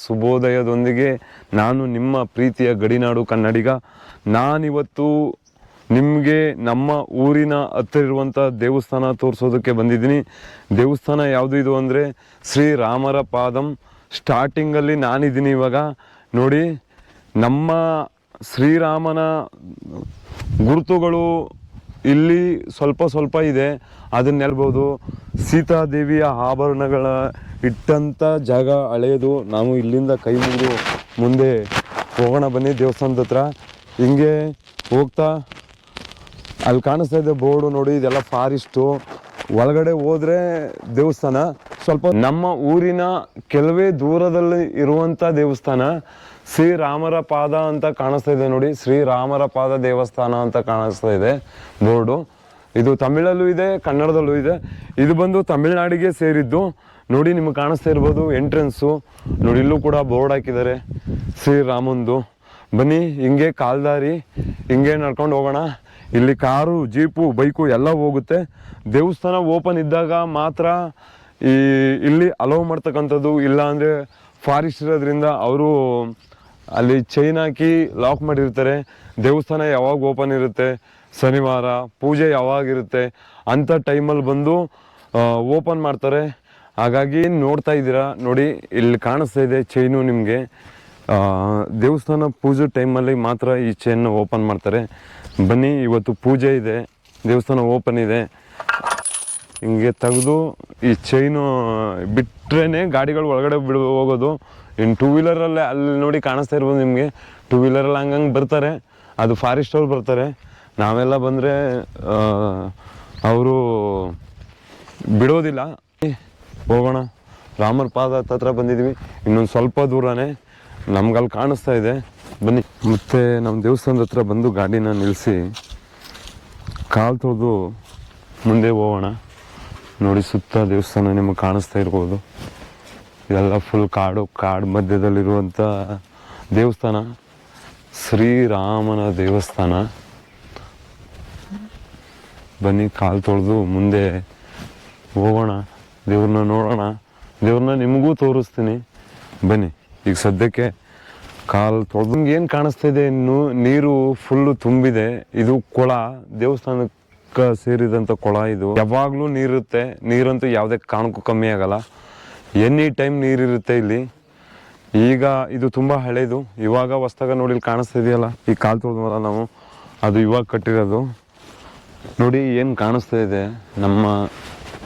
ಶುಭೋದಯದೊಂದಿಗೆ ನಾನು ನಿಮ್ಮ ಪ್ರೀತಿಯ ಗಡಿನಾಡು ಕನ್ನಡಿಗ. ನಾನಿವತ್ತು ನಿಮಗೆ ನಮ್ಮ ಊರಿನ ಹತ್ತಿರ ಇರುವಂಥ ದೇವಸ್ಥಾನ ತೋರಿಸೋದಕ್ಕೆ ಬಂದಿದ್ದೀನಿ. ದೇವಸ್ಥಾನ ಯಾವುದು ಇದು ಅಂದರೆ ಶ್ರೀರಾಮರ ಪಾದಂ. ಸ್ಟಾರ್ಟಿಂಗಲ್ಲಿ ನಾನಿದ್ದೀನಿ ಇವಾಗ. ನೋಡಿ, ನಮ್ಮ ಶ್ರೀರಾಮನ ಗುರುತುಗಳು ಇಲ್ಲಿ ಸ್ವಲ್ಪ ಸ್ವಲ್ಪ ಇದೆ. ಅದನ್ನ ಹೇಳ್ಬೋದು ಸೀತಾದೇವಿಯ ಆಭರಣಗಳ ಇಟ್ಟಂಥ ಜಾಗ ಹಳೆಯದು ನಾವು ಇಲ್ಲಿಂದ ಕೈ ಮುಗಿದು ಮುಂದೆ ಹೋಗೋಣ ಬನ್ನಿ ದೇವಸ್ಥಾನದ ಹತ್ರ. ಹಿಂಗೆ ಹೋಗ್ತಾ ಅಲ್ಲಿ ಕಾಣಿಸ್ತಾ ಇದೆ ಬೋರ್ಡು ನೋಡಿ, ಇದೆಲ್ಲ ಫಾರೆಸ್ಟು. ಒಳಗಡೆ ಹೋದ್ರೆ ದೇವಸ್ಥಾನ. ಸ್ವಲ್ಪ ನಮ್ಮ ಊರಿನ ಕೆಲವೇ ದೂರದಲ್ಲಿ ಇರುವಂತ ದೇವಸ್ಥಾನ ಶ್ರೀರಾಮರ ಪಾದ ಅಂತ ಕಾಣಿಸ್ತಾ ಇದೆ ನೋಡಿ. ಶ್ರೀರಾಮರ ಪಾದ ದೇವಸ್ಥಾನ ಅಂತ ಕಾಣಿಸ್ತಾ ಇದೆ ಬೋರ್ಡು. ಇದು ತಮಿಳಲ್ಲೂ ಇದೆ, ಕನ್ನಡದಲ್ಲೂ ಇದೆ. ಇದು ಬಂದು ತಮಿಳ್ನಾಡಿಗೆ ಸೇರಿದ್ದು. ನೋಡಿ, ನಿಮಗೆ ಕಾಣಿಸ್ತಾ ಇರ್ಬೋದು ಎಂಟ್ರೆನ್ಸು. ನೋಡಿ, ಇಲ್ಲೂ ಕೂಡ ಬೋರ್ಡ್ ಹಾಕಿದ್ದಾರೆ ಶ್ರೀರಾಮಂದು ಬನ್ನಿ, ಹಿಂಗೆ ಕಾಲ್ದಾರಿ, ಹಿಂಗೆ ನಡ್ಕೊಂಡು ಹೋಗೋಣ. ಇಲ್ಲಿ ಕಾರು, ಜೀಪು, ಬೈಕು ಎಲ್ಲ ಹೋಗುತ್ತೆ. ದೇವಸ್ಥಾನ ಓಪನ್ ಇದ್ದಾಗ ಮಾತ್ರ ಈ, ಇಲ್ಲಿ ಅಲೋವ್ ಮಾಡ್ತಕ್ಕಂಥದ್ದು ಇಲ್ಲ ಅಂದರೆ ಫಾರೆಸ್ಟ್ ಇರೋದ್ರಿಂದ ಅವರು ಅಲ್ಲಿ ಚೈನ್ ಹಾಕಿ ಲಾಕ್ ಮಾಡಿರ್ತಾರೆ. ದೇವಸ್ಥಾನ ಯಾವಾಗ ಓಪನ್ ಇರುತ್ತೆ, ಶನಿವಾರ, ಪೂಜೆ ಯಾವಾಗಿರುತ್ತೆ ಅಂಥ ಟೈಮಲ್ಲಿ ಬಂದು ಓಪನ್ ಮಾಡ್ತಾರೆ. ಹಾಗಾಗಿ ನೋಡ್ತಾ ಇದ್ದೀರಾ, ನೋಡಿ ಇಲ್ಲಿ ಕಾಣಿಸ್ತಾ ಇದೆ ಚೈನು ನಿಮಗೆ. ದೇವಸ್ಥಾನ ಪೂಜೆ ಟೈಮಲ್ಲಿ ಮಾತ್ರ ಈ ಚೈನ್ ಓಪನ್ ಮಾಡ್ತಾರೆ. ಬನ್ನಿ, ಇವತ್ತು ಪೂಜೆ ಇದೆ, ದೇವಸ್ಥಾನ ಓಪನ್ ಇದೆ. ಹಿಂಗೆ ತೆಗೆದು ಈ ಚೈನು ಬಿಟ್ರೇನೆ ಗಾಡಿಗಳು ಒಳಗಡೆ ಬಿಡ ಹೋಗೋದು. ಇನ್ನು ಟೂ ವೀಲರಲ್ಲೇ ಅಲ್ಲಿ ನೋಡಿ ಕಾಣಿಸ್ತಾ ಇರ್ಬೋದು ನಿಮಗೆ. ಟೂ ವೀಲರಲ್ಲಿ ಹಂಗಂಗೆ ಬರ್ತಾರೆ. ಅದು ಫಾರೆಸ್ಟ್ ಅವ್ರು ಬರ್ತಾರೆ. ನಾವೆಲ್ಲ ಬಂದರೆ ಅವರು ಬಿಡೋದಿಲ್ಲ. ಹೋಗೋಣ. ರಾಮರ ಪಾದ ಹತ್ರ ಬಂದಿದ್ವಿ. ಇನ್ನೊಂದು ಸ್ವಲ್ಪ ದೂರನೇ ನಮ್ಗಲ್ಲಿ ಕಾಣಿಸ್ತಾ ಇದೆ. ಬನ್ನಿ. ಮತ್ತೆ ನಮ್ಮ ದೇವಸ್ಥಾನದ ಹತ್ರ ಬಂದು ಗಾಡಿನ ನಿಲ್ಲಿಸಿ ಕಾಲು ತೊಳೆದು ಮುಂದೆ ಹೋಗೋಣ. ನೋಡಿ ಸುತ್ತ ದೇವಸ್ಥಾನ ನಿಮಗೆ ಕಾಣಿಸ್ತಾ ಇರ್ಬೋದು. ಇದೆಲ್ಲ ಫುಲ್ ಕಾಡು ಕಾಡು ಮಧ್ಯದಲ್ಲಿರುವಂಥ ದೇವಸ್ಥಾನ. ಶ್ರೀರಾಮನ ದೇವಸ್ಥಾನ. ಬನ್ನಿ ಕಾಲು ತೊಳೆದು ಮುಂದೆ ಹೋಗೋಣ. ದೇವ್ರನ್ನ ನೋಡೋಣ. ದೇವ್ರನ್ನ ನಿಮಗೂ ತೋರಿಸ್ತೀನಿ. ಬನ್ನಿ, ಈಗ ಸದ್ಯಕ್ಕೆ ಕಾಲು ತೊಳೆದಂಗೆ ಏನು ಕಾಣಿಸ್ತಾ ಇದೆ? ಇನ್ನು ನೀರು ಫುಲ್ಲು ತುಂಬಿದೆ. ಇದು ಕೊಳ. ದೇವಸ್ಥಾನಕ್ಕೆ ಸೇರಿದಂಥ ಕೊಳ ಇದು. ಯಾವಾಗಲೂ ನೀರಿರುತ್ತೆ. ನೀರಂತೂ ಯಾವುದೇ ಕಾರಣಕ್ಕೂ ಕಮ್ಮಿ ಆಗಲ್ಲ. ಎನಿ ಟೈಮ್ ನೀರಿರುತ್ತೆ ಇಲ್ಲಿ. ಈಗ ಇದು ತುಂಬ ಹಳೇದು. ಇವಾಗ ಹೊಸ್ದಾಗ ನೋಡಿ ಕಾಣಿಸ್ತಾ ಇದೆಯಲ್ಲ? ಈ ಕಾಲು ತೊಳೆದ್ವಲ್ಲ ನಾವು. ಅದು ಇವಾಗ ಕಟ್ಟಿರೋದು. ನೋಡಿ, ಏನು ಕಾಣಿಸ್ತಾ ಇದೆ? ನಮ್ಮ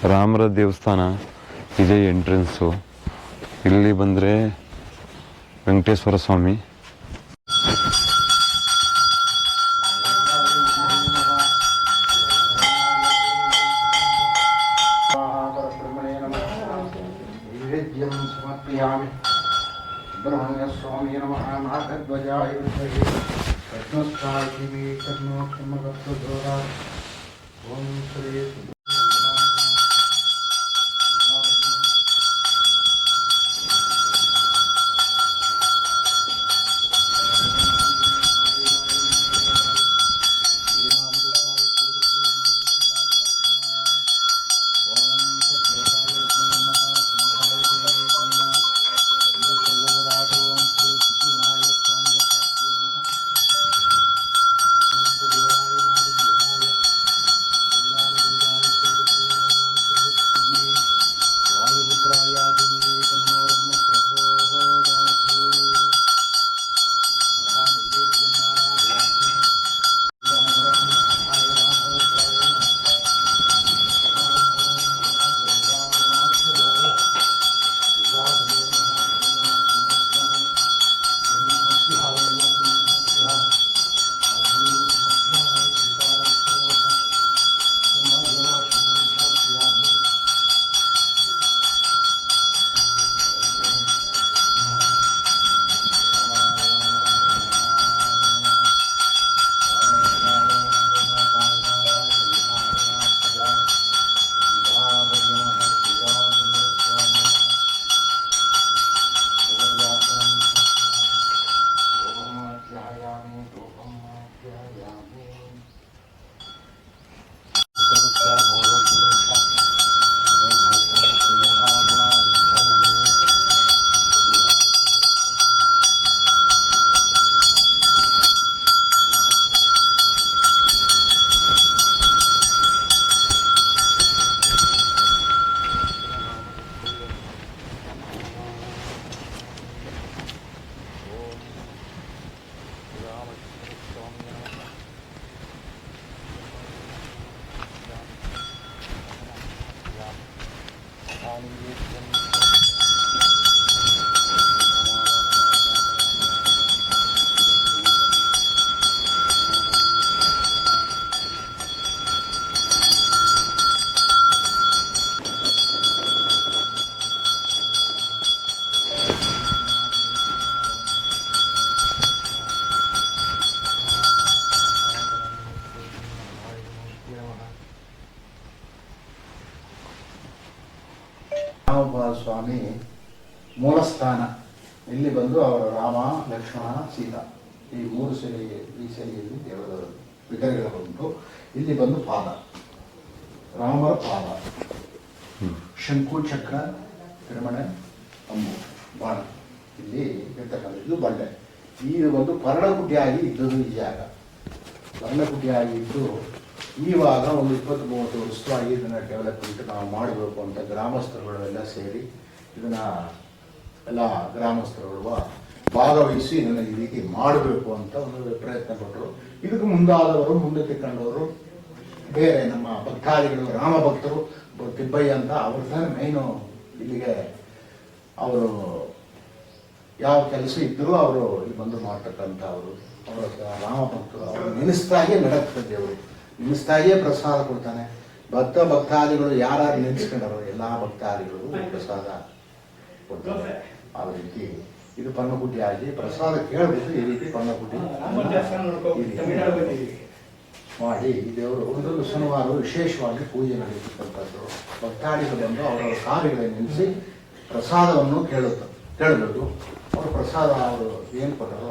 ರಾಮರ ದೇವಸ್ಥಾನ. ಇದೇ ಎಂಟ್ರೆನ್ಸು ಇಲ್ಲಿ ಬಂದರೆ ವೆಂಕಟೇಶ್ವರ ಸ್ವಾಮಿ. ಲಕ್ಷ್ಮಣ ಸೀತಾ ಈ ಮೂರು ಸೆಲೆ ಈ ಸೆಲೆಯಲ್ಲಿ ದೇವರ ವಿಗ್ರಹಗಳು ಬಂದು ಇಲ್ಲಿ ಬಂದು ಪಾದ. ರಾಮರ ಪಾದ. ಶಂಕು ಚಕ್ರ ಕಿರಮಣೆ ಅಂಬು ಬಾಣ. ಇಲ್ಲಿ ಇರ್ತಕ್ಕಂಥದ್ದು ಬಂಡೆ. ಇದು ಒಂದು ಪರ್ಣಗುಡ್ಡಿಯಾಗಿ ಇದ್ದದ್ದು ಈ ಜಾಗ. ಪರ್ಣಗುಡ್ಡಿಯಾಗಿ ಇದ್ದು ಈವಾಗ ಒಂದು ಇಪ್ಪತ್ತು ಮೂವತ್ತು ವರ್ಷವಾಗಿ ಇದನ್ನು ಡೆವಲಪ್ಮೆಂಟ್ ನಾವು ಮಾಡಬೇಕು ಅಂತ ಗ್ರಾಮಸ್ಥರುಗಳೆಲ್ಲ ಸೇರಿ ಇದನ್ನ ಎಲ್ಲ ಗ್ರಾಮಸ್ಥರುಗಳು ಭಾಗವಹಿಸಿ ನನಗೆ ಈ ರೀತಿ ಮಾಡಬೇಕು ಅಂತ ಒಂದು ಪ್ರಯತ್ನ ಪಟ್ಟರು ಇದಕ್ಕೆ ಮುಂದಾದವರು ಮುಂದೆ ತಿಕ್ಕೊಂಡವರು ಬೇರೆ ನಮ್ಮ ಭಕ್ತಾದಿಗಳು, ರಾಮ ಭಕ್ತರು ತಿಬ್ಬಯ್ಯ ಅಂತ ಅವ್ರದ್ದೇ ಮೇನು ಇಲ್ಲಿಗೆ ಅವರು ಯಾವ ಕೆಲಸ ಇದ್ದರೂ ಅವರು ಇಲ್ಲಿ ಬಂದು ಮಾಡ್ತಕ್ಕಂಥ ಅವರು ಅವರ ರಾಮ ಭಕ್ತರು, ಅವರು ನೆನೆಸ್ತಾಗೆ ನಡಕ್ತದೆ ಅವರು ನೆನೆಸ್ತಾಗೆ ಪ್ರಸಾದ ಕೊಡ್ತಾನೆ. ಭಕ್ತ ಭಕ್ತಾದಿಗಳು ಯಾರು ನೆನೆಸ್ಕೊಂಡವರು, ಎಲ್ಲ ಭಕ್ತಾದಿಗಳು ಪ್ರಸಾದ ಕೊಡ್ತಾರೆ. ಆ ರೀತಿ ಇದು ಪರ್ಣಗುಡ್ಡಿ ಆಗಿ ಪ್ರಸಾದ ಕೇಳಬೇಕು ಈ ರೀತಿ ರೀತಿ ಮಾಡಿ ದೇವರು ಒಂದೊಂದು ಶನಿವಾರ ವಿಶೇಷವಾಗಿ ಪೂಜೆ ನಡೆಯತಕ್ಕಂಥದ್ದು ಭಕ್ತಾದಿಗಳು ಬಂದು ಅವರವರ ಕಾರ್ಯಗಳನ್ನು ನಿಲ್ಲಿಸಿ ಪ್ರಸಾದವನ್ನು ಕೇಳುತ್ತ ಕೇಳಬೇಕು. ಅವರು ಪ್ರಸಾದ ಅವರು ಏನು ಕೊಟ್ಟರು.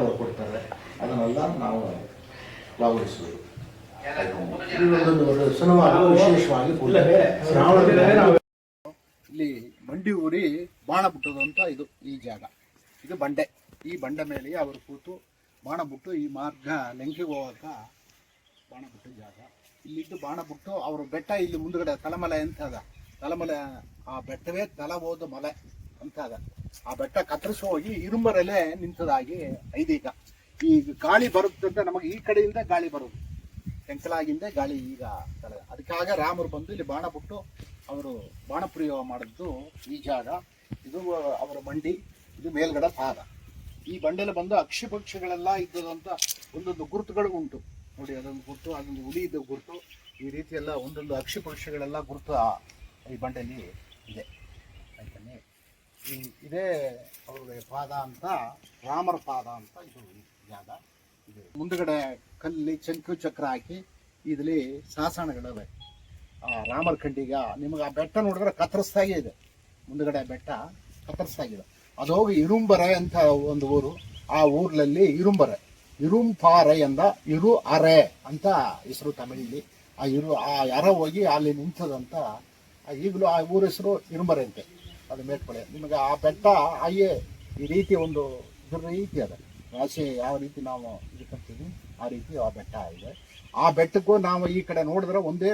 ಅವರು ಕೊಡ್ತಾರೆ. ಅದನ್ನೆಲ್ಲ ನಾವು ಭಾಗವಹಿಸಬೇಕು ಶನಿವಾರ ವಿಶೇಷವಾಗಿ ಪೂಜೆ. ಶ್ರಾವಣದಲ್ಲಿ ಬಂಡಿ ಊರಿ ಬಾಣ ಬಿಟ್ಟದು ಇದು ಈ ಜಾಗ. ಇದು ಬಂಡೆ. ಈ ಬಂಡೆ ಮೇಲೆ ಅವರು ಕೂತು ಬಾಣ ಬಿಟ್ಟು ಈ ಮಾರ್ಗ ಲಂಕೆಗೆ ಹೋಗೋಕ ಬಾಣ ಬಿಟ್ಟು ಜಾಗ. ಇಲ್ಲಿದ್ದು ಬಾಣ ಬಿಟ್ಟು ಅವರು ಬೆಟ್ಟ ಇಲ್ಲಿ ಮುಂದ್ಗಡೆ ತಲಮಲೆ ಅಂತ ಅದ. ತಲಮಲೆ, ಆ ಬೆಟ್ಟವೇ ತಲ ಹೋದ ಮಲೆ ಅಂತ ಅದ. ಆ ಬೆಟ್ಟ ಕತ್ತರಿಸಿ ಹೋಗಿ ಇರುಂಬರಲ್ಲೇ ನಿಂತದಾಗಿ ಐದೀಗ. ಈ ಗಾಳಿ ಬರುತ್ತಂತೆ ನಮಗೆ ಈ ಕಡೆಯಿಂದ ಗಾಳಿ ಬರೋದು. ಕೆಂಕಲಾಗಿಂದ ಗಾಳಿ ಈಗ ತಲೆ. ಅದಕ್ಕಾಗ ರಾಮರು ಬಂದು ಇಲ್ಲಿ ಬಾಣ ಬಿಟ್ಟು ಅವರು ಬಾಣಪ್ರಯೋಗ ಮಾಡಿದ್ದು ಈ ಜಾಗ, ಇದು ಅವರ ಬಂಡಿ, ಇದು ಮೇಲ್ಗಡ ಪಾದ. ಈ ಬಂಡೆಲ್ಲ ಬಂದು ಅಕ್ಷಿ ಪಕ್ಷಿಗಳೆಲ್ಲ ಇದ್ದದಂತ ಒಂದೊಂದು ಗುರುತುಗಳು ಉಂಟು. ನೋಡಿ, ಅದೊಂದು ಗುರುತು, ಅದೊಂದು ಹುಲಿ ಇದ್ದ ಗುರುತು. ಈ ರೀತಿ ಎಲ್ಲ ಒಂದೊಂದು ಅಕ್ಷಿ ಪಕ್ಷಿಗಳೆಲ್ಲ ಗುರುತು ಈ ಬಂಡೆಯಲ್ಲಿ ಇದೆ. ಆಯ್ತಾನೆ? ಈ, ಇದೇ ಅವರ ಪಾದ ಅಂತ, ರಾಮರ ಪಾದ ಅಂತ ಇದು ಜಾಗ. ಇದೆ ಮುಂದುಗಡೆ ಕಲ್ಲಿ, ಚಂಕು ಚಕ್ರ ಹಾಕಿ, ಇದರಲ್ಲಿ ಶಾಸನಗಳಿವೆ ಆ ರಾಮರ ಖಂಡಿಗ ನಿಮಗೆ ಆ ಬೆಟ್ಟ ನೋಡಿದ್ರೆ ಕತ್ತರಿಸ್ದಾಗೆ ಇದೆ. ಮುಂದುಗಡೆ ಬೆಟ್ಟ ಕತ್ತರಿಸ್ದಾಗಿದೆ ಅದು ಹೋಗಿ ಇರುಂಬರೆ ಅಂತ ಒಂದು ಊರು. ಆ ಊರ್ಲಲ್ಲಿ ಇರುಂಬರೆ. ಇರುಂಪಾರೆ ಎಂದ ಇರು ಅರೆ ಅಂತ ಹೆಸರು ತಮಿಳಲ್ಲಿ. ಆ ಇರು, ಆ ಅರ ಹೋಗಿ ಅಲ್ಲಿ ನಿಂತದಂತ ಈಗಲೂ ಆ ಊರ ಹೆಸರು ಇರುಂಬರೆ ಅಂತೆ. ಅದು ಮೇಲ್ಪಡೆ. ನಿಮಗೆ ಆ ಬೆಟ್ಟ ಹಾಗೆ ಈ ರೀತಿ ಒಂದು ಇದ್ರ ರೀತಿ ಅದ. ರಾಶಿ ಯಾವ ರೀತಿ ನಾವು ಇದಕ್ಕಂತೀವಿ ಆ ರೀತಿ ಆ ಬೆಟ್ಟ ಇದೆ. ಆ ಬೆಟ್ಟಕ್ಕೂ ನಾವು ಈ ಕಡೆ ನೋಡಿದ್ರೆ ಒಂದೇ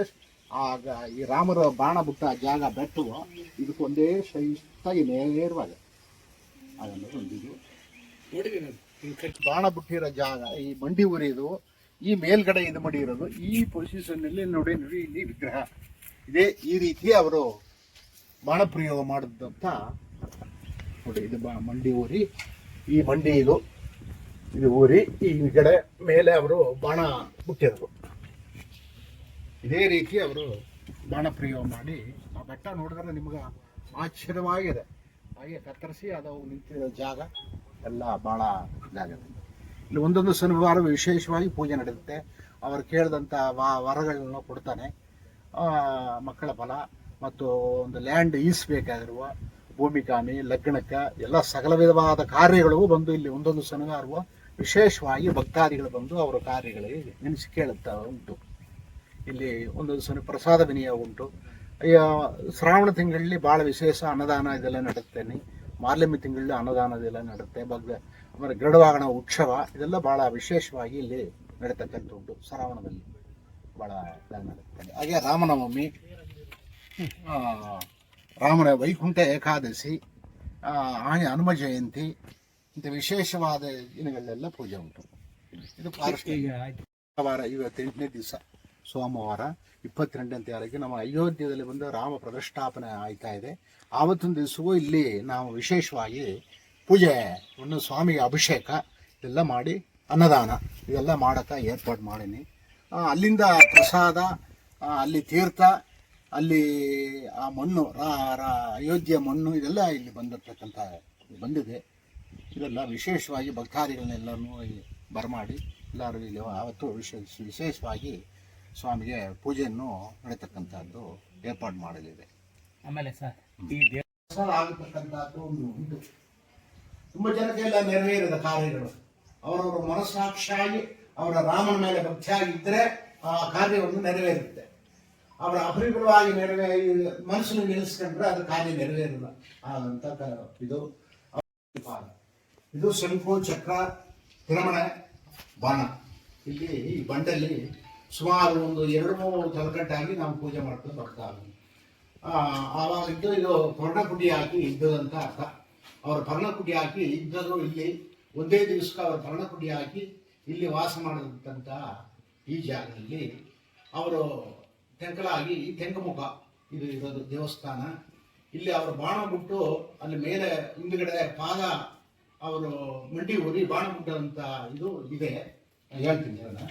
ಆಗ ಈ ರಾಮರ ಬಾಣ ಬಿಟ್ಟ ಜಾಗ ಬೆಟ್ಟು ಇದಕ್ಕೊಂದೇ ಒಂದೇ ನೇರವಾಗ ಅದನ್ನು ಹೊಂದಿದ್ದು. ಬಾಣ ಬಿಟ್ಟಿರೋ ಜಾಗ ಈ ಮಂಡಿ ಉರಿಯೋದು ಈ ಮೇಲ್ಗಡೆ ಇದು ಮಡಿರೋದು ಈ ಪೊಸಿಷನ್ ಅಲ್ಲಿ ನೋಡಿ ನೋಡಿ ಇಲ್ಲಿ ವಿಗ್ರಹ. ಇದೇ ಈ ರೀತಿ ಅವರು ಬಾಣ ಪ್ರಯೋಗ ಮಾಡಿದಂತ ನೋಡಿ ಇದು ಬಾ ಮಂಡಿ ಊರಿ ಈ ಮಂಡಿ ಇದು ಇದು ಊರಿ ಈ ಕಡೆ ಮೇಲೆ ಅವರು ಬಾಣ ಬಿಟ್ಟಿರೋದು. ಇದೇ ರೀತಿ ಅವರು ಬಾಣಪ್ರಯೋಗ ಮಾಡಿ, ಆ ಬೆಟ್ಟ ನೋಡಿದ್ರೆ ನಿಮ್ಗೆ ಆಶ್ಚರ್ಯವಾಗಿದೆ. ಹಾಗೆ ಕತ್ತರಿಸಿ ಅದು ನಿಂತಿರೋ ಜಾಗ ಎಲ್ಲ ಭಾಳ ಇದಾಗಿದೆ. ಇಲ್ಲಿ ಒಂದೊಂದು ಶನಿವಾರ ವಿಶೇಷವಾಗಿ ಪೂಜೆ ನಡೆಯುತ್ತೆ. ಅವರು ಕೇಳಿದಂಥ ವಾ ವರಗಳನ್ನ ಕೊಡ್ತಾನೆ. ಮಕ್ಕಳ ಫಲ ಮತ್ತು ಒಂದು ಲ್ಯಾಂಡ್ ಈಸ್ಬೇಕಾಗಿರುವ ಭೂಮಿಕಾಮಿ ಲಗ್ನಕ್ಕೆ ಎಲ್ಲ ಸಕಲ ವಿಧವಾದ ಕಾರ್ಯಗಳು ಬಂದು ಇಲ್ಲಿ ಒಂದೊಂದು ಶನಿವಾರವೂ ವಿಶೇಷವಾಗಿ ಭಕ್ತಾದಿಗಳು ಬಂದು ಅವರ ಕಾರ್ಯಗಳಿಗೆ ನೆನೆಸಿ ಕೇಳುತ್ತಾ ಉಂಟು. ಇಲ್ಲಿ ಒಂದು ಸಲ ಪ್ರಸಾದ ವಿನಿಯೋಗ ಉಂಟು. ಅಯ್ಯ, ಶ್ರಾವಣ ತಿಂಗಳಲ್ಲಿ ಭಾಳ ವಿಶೇಷ ಅನ್ನದಾನ ಇದೆಲ್ಲ ನಡುತ್ತೇನೆ ಮಾರ್ಲಮಿ ತಿಂಗಳಲ್ಲಿ ಅನ್ನದಾನ ಇದೆಲ್ಲ ನಡೆಯುತ್ತೆ ಬಗ್ಗೆ ಆಮೇಲೆ ಗರುಡವಾಗಣ ಉತ್ಸವ ಇದೆಲ್ಲ ಭಾಳ ವಿಶೇಷವಾಗಿ ಇಲ್ಲಿ ನಡೀತಕ್ಕಂಥ ಉಂಟು ಶ್ರಾವಣದಲ್ಲಿ ಭಾಳ ನಡೆಯುತ್ತೆ ಹಾಗೆ ರಾಮನವಮಿ ರಾಮನ ವೈಕುಂಠ ಏಕಾದಶಿ ಆ, ಹಾಗೆ ಹನುಮ ಜಯಂತಿ ಇಂಥ ವಿಶೇಷವಾದ ದಿನಗಳಲ್ಲೆಲ್ಲ ಪೂಜೆ ಉಂಟು. ಇದು ವಾರ ಇವತ್ತೆಂಟನೇ ದಿವಸ. ಸೋಮವಾರ ಇಪ್ಪತ್ತೆಂಟನೇ ತಾರೀಕು ನಮ್ಮ ಅಯೋಧ್ಯೆಯಲ್ಲಿ ಬಂದು ರಾಮ ಪ್ರತಿಷ್ಠಾಪನೆ ಆಯ್ತಾ ಇದೆ. ಆವತ್ತಿನ ದಿವಸವೂ ಇಲ್ಲಿ ನಾವು ವಿಶೇಷವಾಗಿ ಪೂಜೆ ಒಂದು ಸ್ವಾಮಿಗೆ ಅಭಿಷೇಕ ಇದೆಲ್ಲ ಮಾಡಿ ಅನ್ನದಾನ ಇದೆಲ್ಲ ಮಾಡೋಕ್ಕೆ ಏರ್ಪಾಡು ಮಾಡೀನಿ. ಅಲ್ಲಿಂದ ಪ್ರಸಾದ ಅಲ್ಲಿ ತೀರ್ಥ, ಅಲ್ಲಿ ಆ ಮಣ್ಣು, ರಾ- ರಾ- ಅಯೋಧ್ಯೆ ಮಣ್ಣು ಇದೆಲ್ಲ ಇಲ್ಲಿ ಬಂದಿರ್ತಕ್ಕಂಥ ಬಂದಿದೆ. ಇದೆಲ್ಲ ವಿಶೇಷವಾಗಿ ಭಕ್ತಾದಿಗಳನ್ನೆಲ್ಲನೂ ಬರಮಾಡಿ ಎಲ್ಲರೂ ಇಲ್ಲಿ ಆವತ್ತು ವಿಶೇಷ, ವಿಶೇಷವಾಗಿ ಸ್ವಾಮಿಗೆ ಪೂಜೆಯನ್ನು ನಡೀತಕ್ಕಂಥದ್ದು ಏರ್ಪಾಡು ಮಾಡಲಿದೆ. ಆಮೇಲೆ ಸರ್ ಈ ದೇವಸ್ಥಾನ ಆಗತಕ್ಕಂಥದ್ದು ಒಂದು ಉಂಟು ತುಂಬ ಜನಕ್ಕೆಲ್ಲ ನೆರವೇರಿದ ಕಾರ್ಯಗಳು. ಅವರವರ ಮನಸ್ಸಾಕ್ಷಿಯಾಗಿ ಅವರ ರಾಮನ ಮೇಲೆ ಭಕ್ತಿಯಾಗಿದ್ದರೆ ಆ ಕಾರ್ಯವನ್ನು ನೆರವೇರುತ್ತೆ. ಅವರ ಅಪರಿಮಿತವಾಗಿ ನೆರವೇ ಮನಸ್ಸನ್ನು ನಿಲ್ಲಿಸ್ಕೊಂಡ್ರೆ ಅದು ಕಾರ್ಯ ನೆರವೇರಲ್ಲ. ಅಂತ ಇದು. ಇದು ಶಂಕು ಚಕ್ರ ತಿರಮಣೆ ಬಾಣ. ಇಲ್ಲಿ ಈ ಬಂಡಲ್ಲಿ ಸುಮಾರು ಒಂದು ಎರಡು ಮೂರು ತಲೆಕಟ್ಟಾಗಿ ನಾವು ಪೂಜೆ ಮಾಡ್ಕೊಂಡು ಬರ್ತಾ ಆವಾಗಿದ್ದು ಇದು ಪರ್ಣಕುಟಿ ಹಾಕಿ ಇದ್ದದಂತ ಅರ್ಥ. ಅವರು ಪರ್ಣಕುಟಿ ಹಾಕಿ ಇದ್ದರು ಇಲ್ಲಿ, ಒಂದೇ ದಿವಸಕ್ಕೆ ಅವರು ಪರ್ಣಕುಟಿ ಹಾಕಿ ಇಲ್ಲಿ ವಾಸ ಮಾಡಿದಂಥ ಈ ಜಾಗದಲ್ಲಿ ಅವರು ತೆಂಕಲಾಗಿ ತೆಂಕಮುಖ, ಇದು ಇರೋದು ದೇವಸ್ಥಾನ. ಇಲ್ಲಿ ಅವರು ಬಾಣ ಬಿಟ್ಟು ಅಲ್ಲಿ ಮೇಲೆ ಹಿಂದ್ಗಡೆ ಪಾದ, ಅವರು ಮಂಡಿ ಊರಿ ಬಾಣ ಬಿಟ್ಟಂತ ಇದು ಇದೆ. ಹೇಳ್ತೀನಿ ಅದನ್ನ.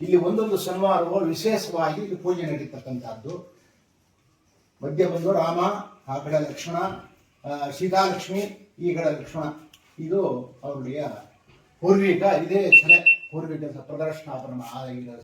ಇಲ್ಲಿ ಒಂದೊಂದು ಶನಿವಾರವೂ ವಿಶೇಷವಾಗಿ ಇಲ್ಲಿ ಪೂಜೆ ನಡೀತಕ್ಕಂಥದ್ದು. ಮಧ್ಯ ಬಂದು ರಾಮ, ಆ ಕಡೆ ಲಕ್ಷ್ಮಣ ಸೀತಾಲಕ್ಷ್ಮಿ, ಈ ಕಡೆ ಲಕ್ಷ್ಮಣ. ಇದು ಅವರುடைய ಪೂರ್ವಿಕ, ಇದೇ ಕಲೆ ಪೂರ್ವಿಕ ಪ್ರದರ್ಶನಾಪನ